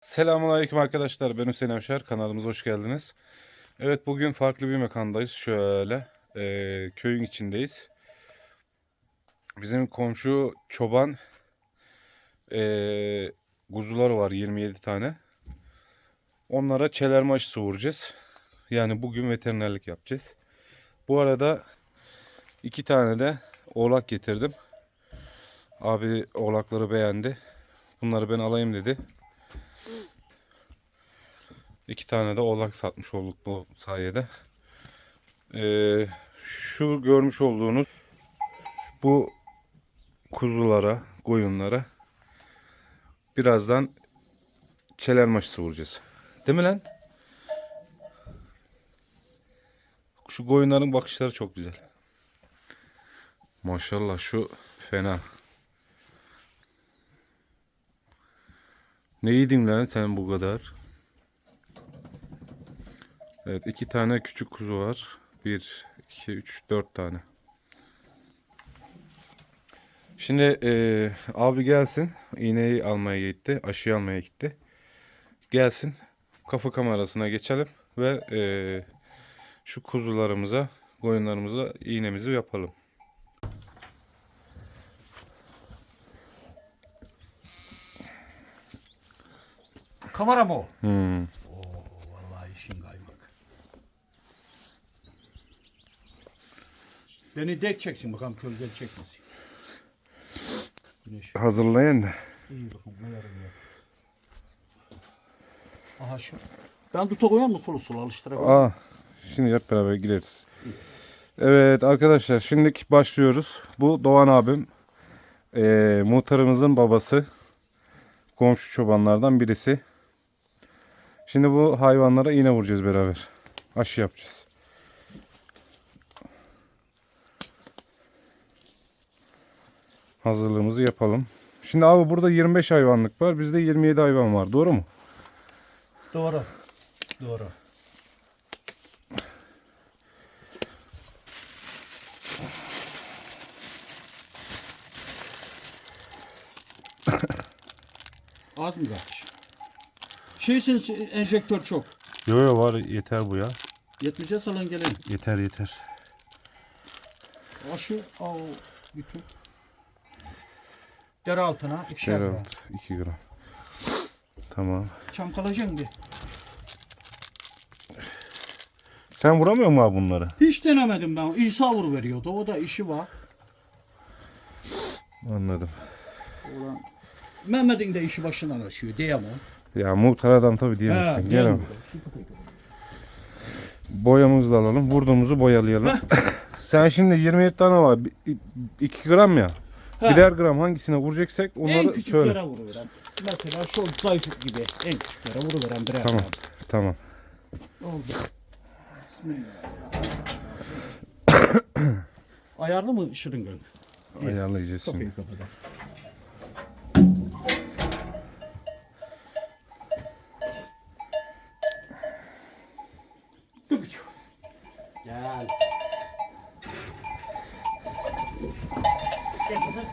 Selamünaleyküm arkadaşlar. Ben Hüseyin Avşar. Kanalımıza hoş geldiniz. Evet bugün farklı bir mekandayız. Şöyle eee, köyün içindeyiz. Bizim komşu çoban eee kuzuları var 27 tane. Onlara çelerme aşısı vuracağız. Yani bugün veterinerlik yapacağız. Bu arada iki tane de oğlak getirdim. Abi oğlakları beğendi. Bunları ben alayım dedi. İki tane de oğlak satmış olduk bu sayede. Ee, şu görmüş olduğunuz bu kuzulara, koyunlara birazdan çeler aşısı vuracağız. Değil mi lan? Şu koyunların bakışları çok güzel. Maşallah şu fena. Ne yedin lan sen bu kadar? Evet iki tane küçük kuzu var. Bir, iki, üç, dört tane. Şimdi eee, abi gelsin. İğneyi almaya gitti. Aşıyı almaya gitti. Gelsin. Kafa kamerasına geçelim. Ve eee, şu kuzularımıza, koyunlarımıza iğnemizi yapalım. Kamera mı o? Hmm. Beni dek çeksin bakalım gölgeli çekmesin. Güneş. Hazırlayın da. İyi bakalım ne yarım ya. Aha şu. Ben tuta koyar mı sulu sulu alıştırabilirim. Aa, şimdi hep beraber gireriz. Evet arkadaşlar şimdilik başlıyoruz. Bu Doğan abim. Eee muhtarımızın babası. Komşu çobanlardan birisi. Şimdi bu hayvanlara iğne vuracağız beraber. Aşı yapacağız. Hazırlığımızı yapalım. Şimdi abi burada 25 hayvanlık var. Bizde 27 hayvan var. Doğru mu? Doğru. Doğru. Az mı kardeş? Şeysin enjektör çok. Yo yo var yeter bu ya. 70'e salın gelin. Yeter yeter. Aşı al bütün. Dere altına ikişer gram. Evet 2 gram. Tamam. Çamkalayacaksın bir. Sen vuramıyor musun abi bunları? Hiç denemedim ben. İsa vur veriyordu. O da işi var. Anladım. Ulan Mehmet'in de işi başından açıyor diyemem. Ya muhtar adam tabii diyemezsin. Gel abi. Boyamızı da alalım. Vurduğumuzu boyalayalım. Sen şimdi 27 tane var. 2 gram ya. Ha. Birer gram hangisine vuracaksak En onları küçüklere söyle. vuruveren. Mesela şu zayıf gibi en küçüklere vuruveren birer Tamam. gram. Tamam. Oldu. Ayarlı mı şırıngan? Ayarlayacağız şimdi. Kapıyı kapatalım. Bir. Gel kızım.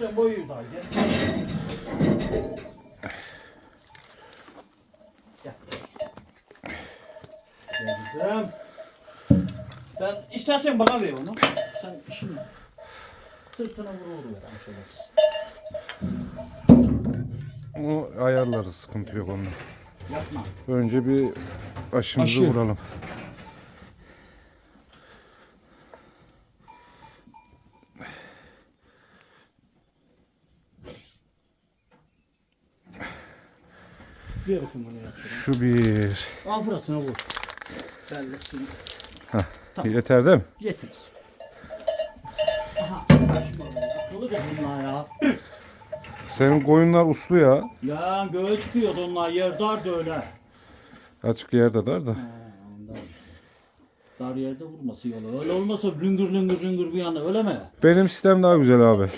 Sen boyu daha gel. Gel. Gel kızım. Ben istersen bana ver onu. Sen işini sırtına vuru vuru ver şöyle. O ayarlarız. Sıkıntı yok onda. Yapma. Önce bir aşımızı Aşı. vuralım. Ver bakayım onu yap. Şu bir. Al fırlatına vur. Bellesin. Tamam. Yeter değil mi? Getiririz. Aha. Akıllı da bunlar ya. Senin koyunlar uslu ya. Ya göğe çıkıyordu onlar yer dar da öyle. Açık yerde dar da. Ondan. Dar yerde vurması yolu. Öyle olmasa lüngür lüngür lüngür bir yana öyle mi? Benim sistem daha güzel abi.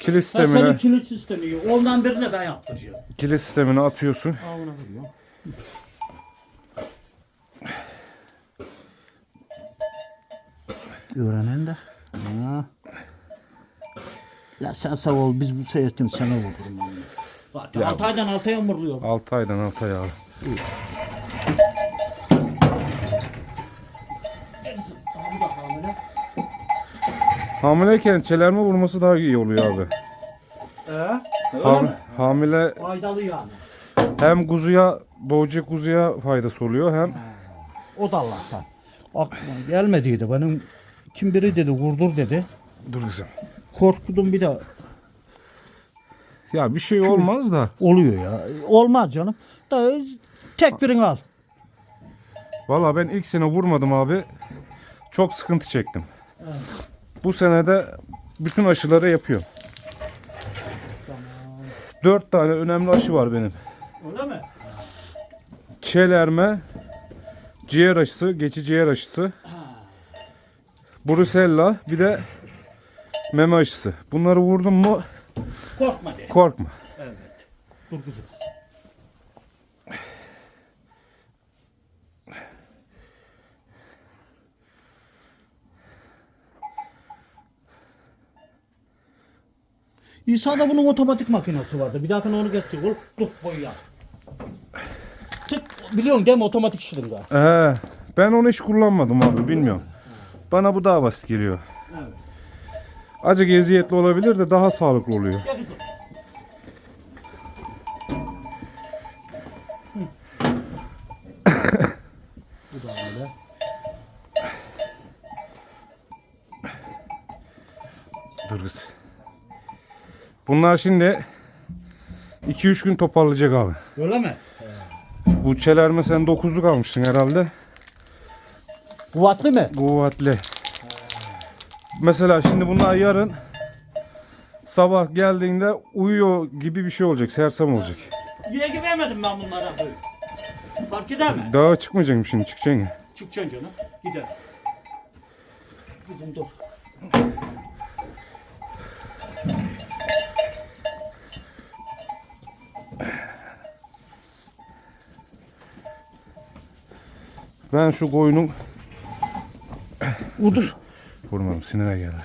Kilit Ha, senin sistemine, kilit sistemi yok. Ondan birini ben yaptıracağım. kilit sistemine atıyorsun. Al ona veriyorum. Öğrenen de. Ha. La sen sağ ol biz bu seyahatin sana vurdurum onu. Zaten Ya. 6 aydan 6'ya vuruluyor. 6 aydan 6 ay abi. Aha bu da hamile. Hamileyken çelerme vurması daha iyi oluyor abi. Ee? Öyle Ham- mi? hamile Faydalı yani. hem kuzuya doğacak kuzuya faydası oluyor hem O da Allah'tan. Aklıma gelmediydi benim. Kim biri dedi vurdur dedi. dur kızım. Korkudum bir de Ya bir şey olmaz da oluyor ya. Olmaz canım. Da tek birini al. Valla ben ilk sene vurmadım abi. Çok sıkıntı çektim. Bu sene de bütün aşıları yapıyorum. Dört tane önemli aşı var benim. Öyle mi? Çelerme, ciğer aşısı, geçici ciğer aşısı, Brusella, bir de meme aşısı. Bunları vurdum mu Korkma de. korkma. Evet. Dur kızım. İsa'da bunun otomatik makinesi vardı. Bir dahakine onu getir. Oğlum dur boya. Tık biliyorsun değil mi otomatik şırınga. Ee, ben onu hiç kullanmadım abi bilmiyorum. Bana bu daha basit geliyor. Evet. Acı eziyetli olabilir de daha sağlıklı oluyor. Gel kızım. Bu da öyle. Dur kız. Bunlar şimdi 2-3 gün toparlayacak abi. Öyle mi? Bu çelerme sen 9'luk almışsın herhalde. Kuvvetli mi? Kuvvetli. Mesela şimdi bunlar yarın sabah geldiğinde uyuyor gibi bir şey olacak. Sersem olacak. Niye gidemedim ben bunlara? Fark eder mi? Dağa çıkmayacak şimdi çıkacaksın ya. Çıkacaksın canım. Gider. Kızım dur. Ben şu koyunun Vurdur. vurmam sinire geldi.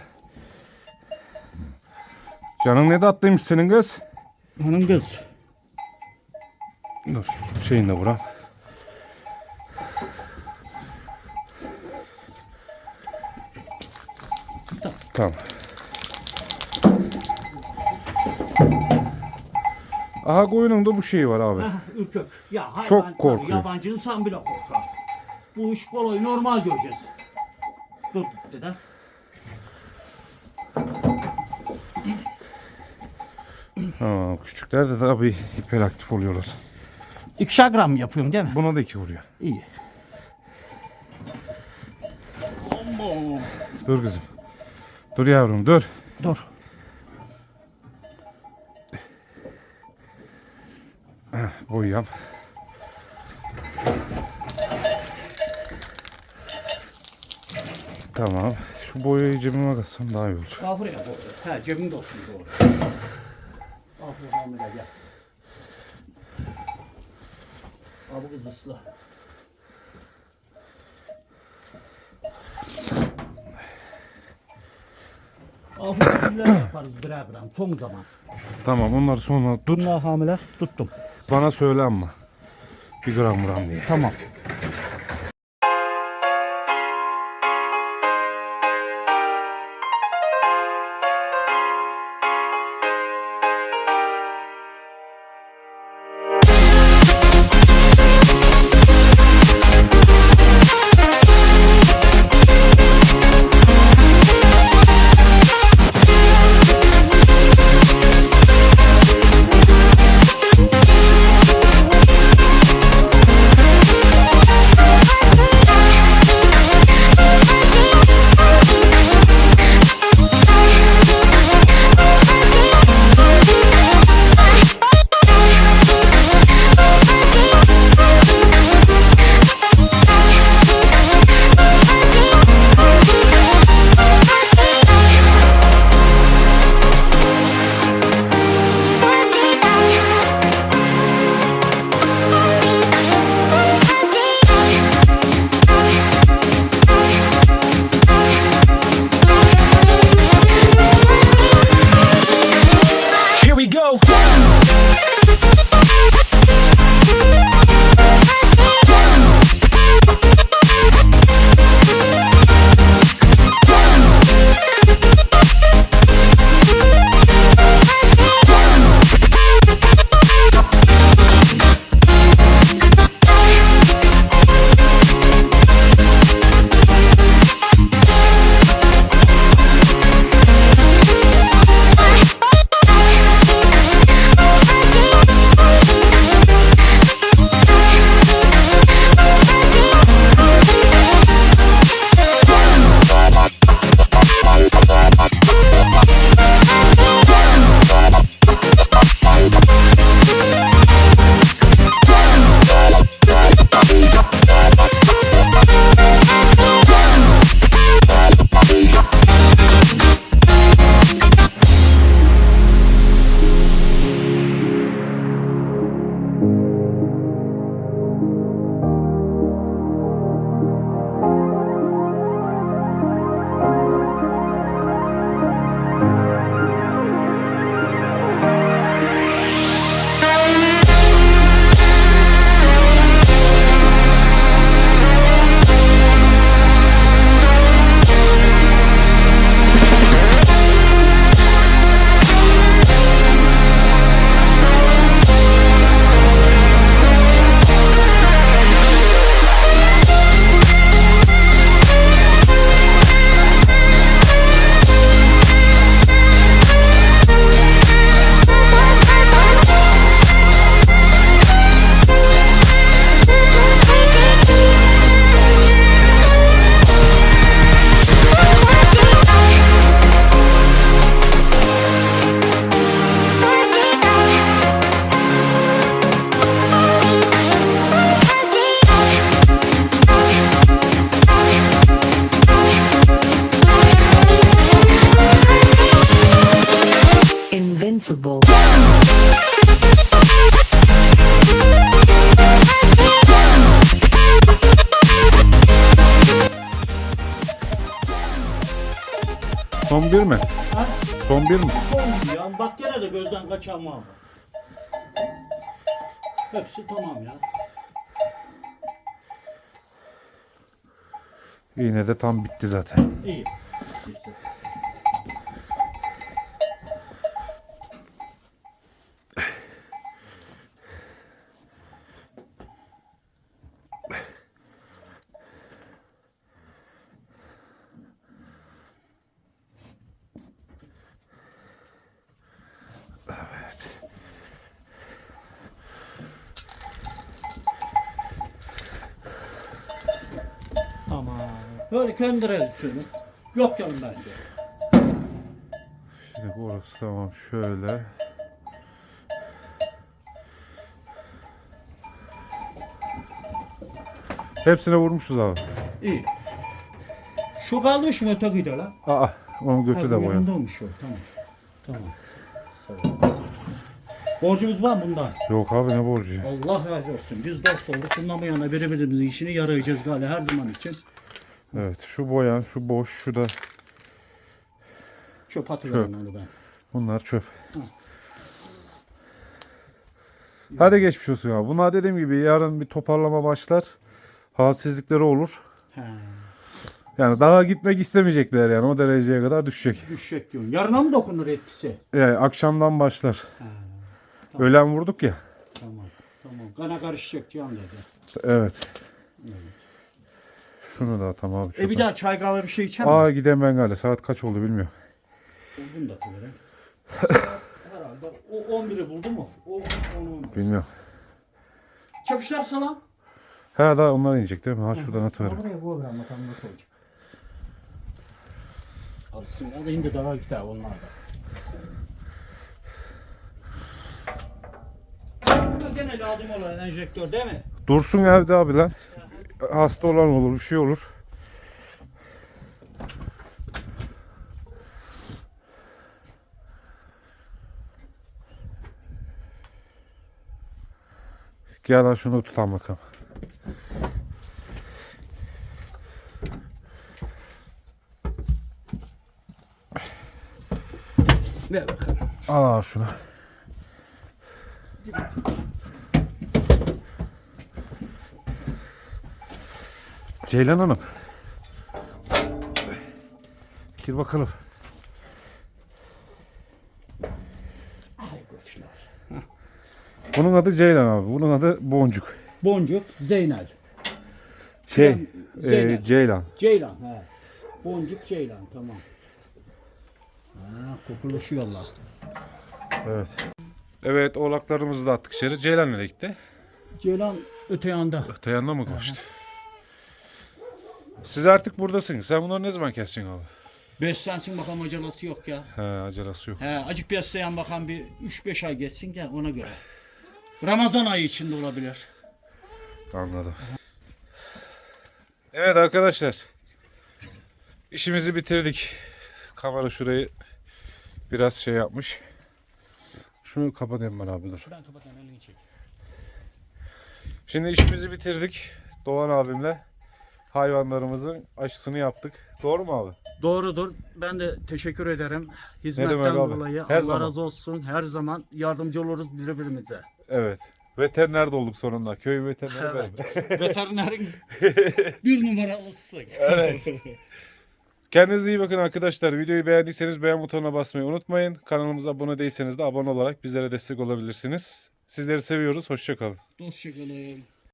Canın ne tatlıymış senin kız. Hanım kız. Dur şeyini de vuram. Tamam. Aha koyunun da bu şeyi var abi. Ürkek. Ya hayvan Çok korkuyor. Yabancı insan bile korkar. Bu iş kolay normal göreceğiz. Dur dede. Ha, küçükler de tabii hiperaktif oluyorlar. İkişer gram yapıyorsun değil mi? Buna da iki vuruyor. İyi. Aman. Dur kızım. Dur yavrum dur. Dur. Boy yap. Tamam. Şu boyayı cebime katsam daha iyi olacak. Al buraya doğru. He cebinde olsun doğru. Al bu hamile gel. Al bu kız ısla. Al bu hamile yaparız birer gram son zaman. Tamam onları sonra tut. Bunlar hamile tuttum. Bana söyle ama. Bir gram gram diye. Tamam. Son bir mi? Ha? Son bir mi? Olmuyor ya. Bak gene de gözden kaçan var. Hepsi tamam ya. Yine de tam bitti zaten. İyi. İşte. Böyle kendileri şunu. Yok canım bence. Şimdi burası tamam şöyle. Hepsine vurmuşuz abi. İyi. Şu kalmış mı öteki de lan? Aa, onun götü de Ha, bu boyan. yanında olmuş o. Tamam. Tamam. Borcumuz var mı bundan. Yok abi ne borcu? Allah razı olsun. Biz dost olduk. Bundan bu yana birbirimizin işini yarayacağız galiba her zaman için. Evet şu boyan, şu boş, şu da Çöp atıverin onu ben. bunlar çöp. Hadi geçmiş olsun abi. Bunlar dediğim gibi yarın bir toparlama başlar. Halsizlikleri olur. He. Yani daha gitmek istemeyecekler yani o dereceye kadar düşecek. Düşecek diyorsun. Yarına mı dokunur etkisi? Yani akşamdan başlar. He. Öğlen vurduk ya. Tamam. Tamam. Kana karışacak diyorsun dedi. Evet. Şunu da atam abi. E bir daha çay kahve bir şey içer mi? Aa gidem ben galiba. Saat kaç oldu bilmiyorum. Bunu da atıverin. Herhalde o 11'i buldu mu? O 10'u. Bilmiyorum. Çapışlar salam. Ha daha onlar inecek değil mi? Ha şuradan atıverim. Buraya koy bakalım bakalım nasıl olacak. Alsın hadi indi daha gider onlar da. Bu Gene lazım olan enjektör değil mi? Dursun evde abi lan. Hasta olan olur, bir şey olur. Gel lan şunu tutalım bakalım. Ver bakalım. Al şunu. Ceylan Hanım. Gir bakalım. Bunun adı Ceylan abi. Bunun adı Boncuk. Boncuk, Zeynel. Şey, Ceylan- Zeynep. e, Ceylan. Ceylan he. Boncuk Ceylan tamam. Ha, kokuluşuyorlar. Evet. Evet oğlaklarımızı da attık içeri. Ceylan nereye gitti? Ceylan öte yanda. Öte yanına mı koştu? Siz artık buradasınız. Sen bunları ne zaman keseceksin abi? Beslensin bakalım acelası yok ya. He acelası yok. He, acık besleyen bakan bir 3-5 ay geçsin ki ona göre. Ramazan ayı içinde olabilir. Anladım. Evet arkadaşlar. İşimizi bitirdik. Kamera şurayı biraz şey yapmış. Şunu kapatayım ben abi dur. Ben kapatayım elini çek. Şimdi işimizi bitirdik. Doğan abimle hayvanlarımızın aşısını yaptık. Doğru mu abi? Doğrudur. Ben de teşekkür ederim. Hizmetten abi? dolayı. Her Allah zaman. razı olsun. Her zaman yardımcı oluruz birbirimize. Evet. Veteriner de olduk sonunda. Köy veterineri benim. Veterinerin bir numaralısın. Evet. Kendinize iyi bakın arkadaşlar. Videoyu beğendiyseniz beğen butonuna basmayı unutmayın. Kanalımıza abone değilseniz de abone olarak bizlere destek olabilirsiniz. Sizleri seviyoruz. Hoşçakalın. Hoşçakalın.